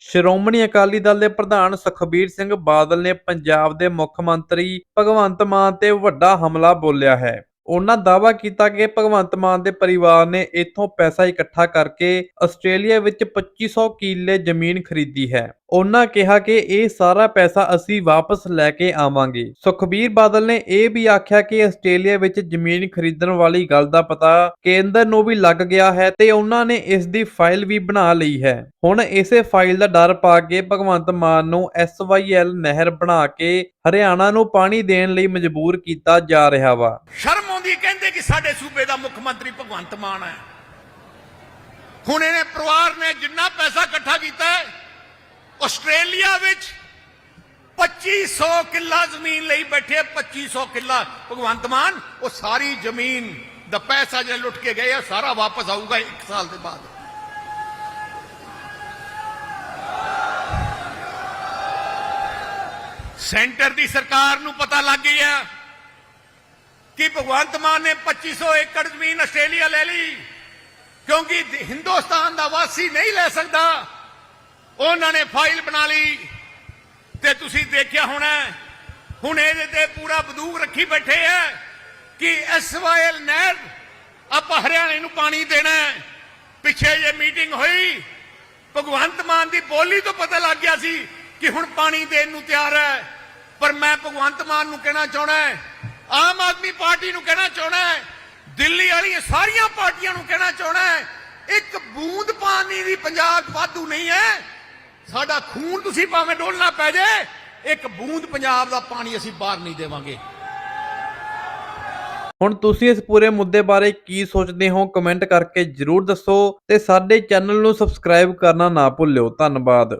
ਸ਼੍ਰੋਮਣੀ ਅਕਾਲੀ ਦਲ ਦੇ ਪ੍ਰਧਾਨ ਸੁਖਬੀਰ ਸਿੰਘ ਬਾਦਲ ਨੇ ਪੰਜਾਬ ਦੇ ਮੁੱਖ ਮੰਤਰੀ ਭਗਵੰਤ ਮਾਨ ਤੇ ਵੱਡਾ ਹਮਲਾ ਬੋਲਿਆ ਹੈ। ਉਹਨਾਂ ਦਾਅਵਾ ਕੀਤਾ ਕਿ ਭਗਵੰਤ ਮਾਨ ਦੇ ਪਰਿਵਾਰ ਨੇ ਇੱਥੋਂ ਪੈਸਾ ਇਕੱਠਾ ਕਰਕੇ ਆਸਟ੍ਰੇਲੀਆ ਵਿੱਚ 2500 ਕਿੱਲੇ ਜ਼ਮੀਨ ਖਰੀਦੀ ਹੈ। ਉਹਨਾਂ ਕਿਹਾ ਕਿ ਇਹ ਸਾਰਾ ਪੈਸਾ ਅਸੀਂ ਵਾਪਸ ਲੈ ਕੇ ਆਵਾਂਗੇ। ਸੁਖਬੀਰ ਬਾਦਲ ਨੇ ਇਹ ਵੀ ਆਖਿਆ ਕਿ ਆਸਟ੍ਰੇਲੀਆ ਵਿੱਚ ਜ਼ਮੀਨ ਖਰੀਦਣ ਵਾਲੀ ਗੱਲ ਦਾ ਪਤਾ ਕੇਂਦਰ ਨੂੰ ਵੀ ਲੱਗ ਗਿਆ ਹੈ ਤੇ ਉਹਨਾਂ ਨੇ ਇਸ ਦੀ ਫਾਈਲ ਵੀ ਬਣਾ ਲਈ ਹੈ। ਹੁਣ ਇਸੇ ਫਾਈਲ ਦਾ ਡਰ ਪਾ ਕੇ ਭਗਵੰਤ ਮਾਨ ਨੂੰ ਐਸਵਾਈਐਲ ਨਹਿਰ ਬਣਾ ਕੇ ਹਰਿਆਣਾ ਨੂੰ ਪਾਣੀ ਦੇਣ ਲਈ ਮਜਬੂਰ ਕੀਤਾ ਜਾ ਰਿਹਾ ਵਾ। ਸ਼ਰਮ ਆਉਂਦੀ ਕਹਿੰਦੇ ਕਿ ਸਾਡੇ ਸੂਬੇ ਦਾ ਮੁੱਖ ਮੰਤਰੀ ਭਗਵੰਤ ਮਾਨ ਹੈ। ਹੁਣ ਇਹਨੇ ਪਰਿਵਾਰ ਨੇ ਜਿੰਨਾ ਪੈਸਾ ਇਕੱਠਾ ਕੀਤਾ ਹੈ ਆਸਟ੍ਰੇਲੀਆ ਵਿੱਚ 2500 ਕਿੱਲਾ ਜ਼ਮੀਨ ਲਈ ਬੈਠੇ 2500 ਕਿੱਲਾ। ਭਗਵੰਤ ਮਾਨ, ਉਹ ਸਾਰੀ ਜ਼ਮੀਨ ਦਾ ਪੈਸਾ ਜਿਹੜਾ ਲੁੱਟ ਕੇ ਗਏ ਆ, ਸਾਰਾ ਵਾਪਸ ਆਊਗਾ 1 ਸਾਲ ਦੇ ਬਾਅਦ। ਸੈਂਟਰ ਦੀ ਸਰਕਾਰ ਨੂੰ ਪਤਾ ਲੱਗ ਗਈ ਹੈ ਕਿ ਭਗਵੰਤ ਮਾਨ ਨੇ 2500 ਏਕੜ ਜ਼ਮੀਨ ਆਸਟ੍ਰੇਲੀਆ ਲੈ ਲਈ, ਕਿਉਂਕਿ ਹਿੰਦੁਸਤਾਨ ਦਾ ਵਾਸੀ ਨਹੀਂ ਲੈ ਸਕਦਾ। ਉਹਨਾਂ ਨੇ ਫਾਈਲ ਬਣਾ ਲਈ ਤੇ ਤੁਸੀਂ ਦੇਖਿਆ ਹੋਣਾ ਹੁਣ ਇਹਦੇ ਤੇ ਪੂਰਾ ਬਦੂਕ ਰੱਖੀ ਬੈਠੇ ਆ ਕਿ ਐਸਵਾਈਐਲ ਨਹਿਰ ਆਪਾਂ ਹਰਿਆਣੇ ਨੂੰ ਪਾਣੀ ਦੇਣਾ ਪਿੱਛੇ ਜੇ ਮੀਟਿੰਗ ਹੋਈ, ਭਗਵੰਤ ਮਾਨ ਦੀ ਬੋਲੀ ਤੋਂ ਪਤਾ ਲੱਗ ਗਿਆ ਸੀ ਕਿ ਹੁਣ ਪਾਣੀ ਦੇਣ ਨੂੰ ਤਿਆਰ ਹੈ। ਪਰ ਮੈਂ ਭਗਵੰਤ ਮਾਨ ਨੂੰ ਕਹਿਣਾ ਚਾਹਣਾ ਆਮ ਆਦਮੀ ਪਾਰਟੀ ਨੂੰ ਕਹਿਣਾ ਚਾਹਣਾ ਦਿੱਲੀ ਵਾਲੀਆਂ ਸਾਰੀਆਂ ਪਾਰਟੀਆਂ ਨੂੰ ਕਹਿਣਾ ਚਾਹਣਾ ਇੱਕ ਬੂੰਦ ਪਾਣੀ ਦੀ ਪੰਜਾਬ ਵਾਧੂ ਨਹੀਂ ਹੈ। ਸਾਡਾ ਖੂਨ ਤੁਸੀਂ ਭਾਵੇਂ ਡੋਲਣਾ ਪੈ ਜਾਏ ਇੱਕ ਬੂੰਦ ਪੰਜਾਬ ਦਾ ਪਾਣੀ ਅਸੀਂ ਬਾਹਰ ਨਹੀਂ ਦੇਵਾਂਗੇ। ਹੁਣ ਤੁਸੀਂ ਇਸ ਪੂਰੇ ਮੁੱਦੇ ਬਾਰੇ ਕੀ ਸੋਚਦੇ ਹੋ, ਕਮੈਂਟ ਕਰਕੇ ਜਰੂਰ ਦੱਸੋ ਤੇ ਸਾਡੇ ਚੈਨਲ ਨੂੰ ਸਬਸਕ੍ਰਾਈਬ ਕਰਨਾ ਨਾ ਭੁੱਲਿਓ। ਧੰਨਵਾਦ।